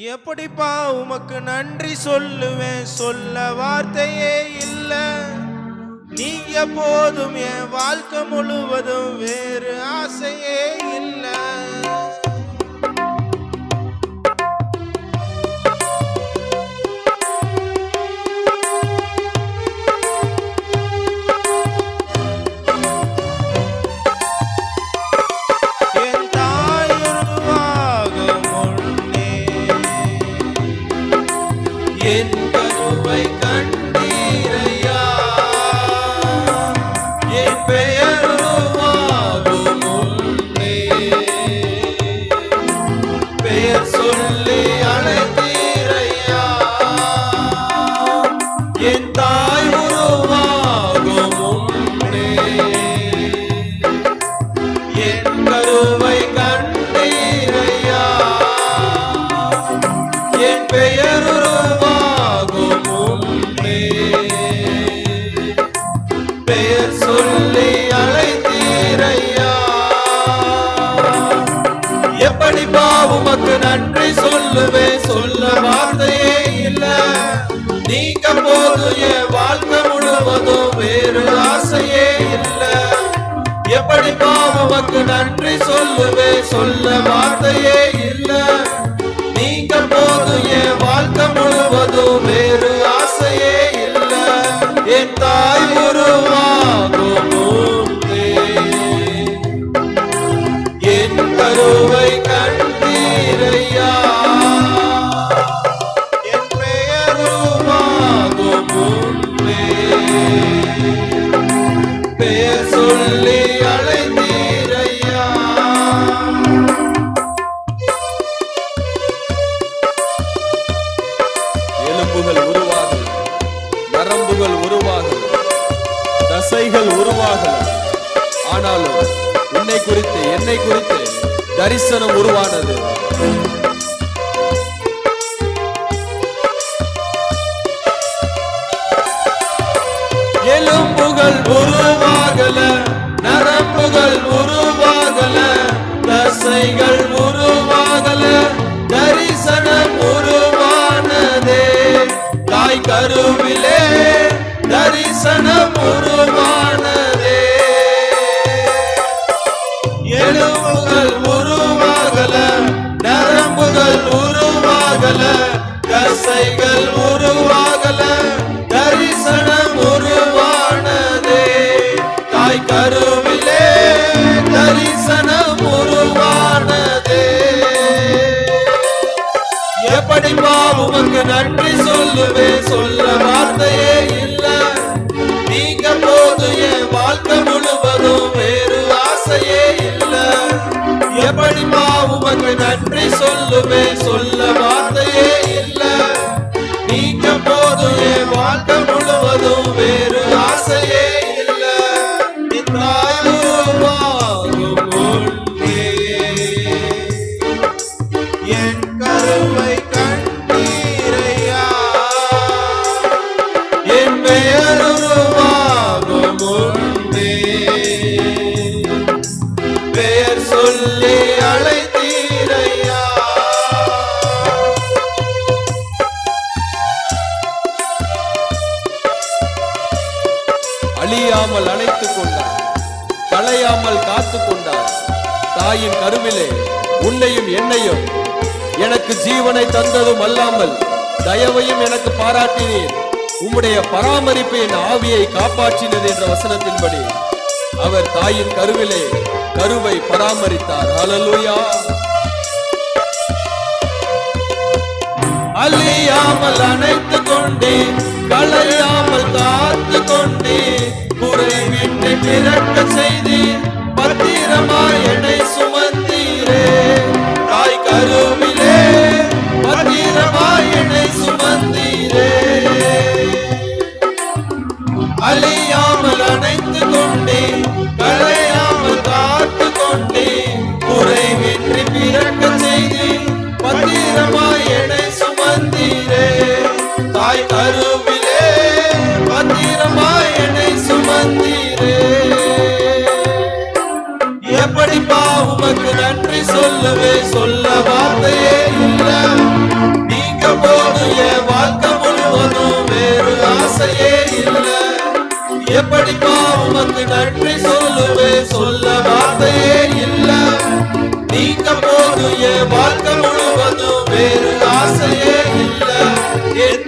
எப்படிப்பா உமக்கு நன்றி சொல்லுவேன்? சொல்ல வார்த்தையே இல்லை. நீங்க போதும் என் வாழ்க்கை முழுவதும் வேறு ஆசையே இல்லை. என் கருவை கண்டீரையா நன்றி சொல்லுவே சொல்ல வார்த்தையே இல்ல. நீங்க போது என் வாழ்க்கை முழுவதும் வேறு ஆசையே இல்ல. என் தாய் உருவாகும் என் கருவை கண்டீரையா. என் பெயர் உருவாகும் பெயர் குறித்து என்னை குறித்து தரிசனம் உருவானது. எலும்புகள் உருவாகல படைப்பா உமக்கு நன்றி சொல்லுவே சொல்ல வார்த்தையே பெயர் சொல்லி அழைத்தீரையா? அழியாமல் அணைத்துக் கொண்டார் களையாமல் காத்து கொண்டார். தாயின் கருவிலே உன்னையும் என்னையும் எனக்கு ஜீவனை தந்ததும் அல்லாமல் தயவையும் எனக்கு பாராட்டினீர். உம்முடைய பராமரிப்பு என் ஆவியை காப்பாற்றினது என்ற வசனத்தின்படி அவர் தாயின் கருவிலே கருவை பராமரித்தார். ஹalleluya. அழியாமல் அணைத்து கொண்டே களையாமல் காத்து கொண்டே குறைவின்றி பிறக்க செய்த மனப்படிப்பா உமக்கு நன்றி சொல்லவே சொல்ல வார்த்தையே இல்ல. நீங்க போது என் வாழ்க்கை முழுவதும் வேறு ஆசையே இல்ல. எப்படிப்பா உமக்கு நன்றி சொல்லுவே சொல்ல வார்த்தையே இல்ல. நீங்க போது என் வாழ்க்கை முழுவதும் வேறு ஆசையே இல்ல. என்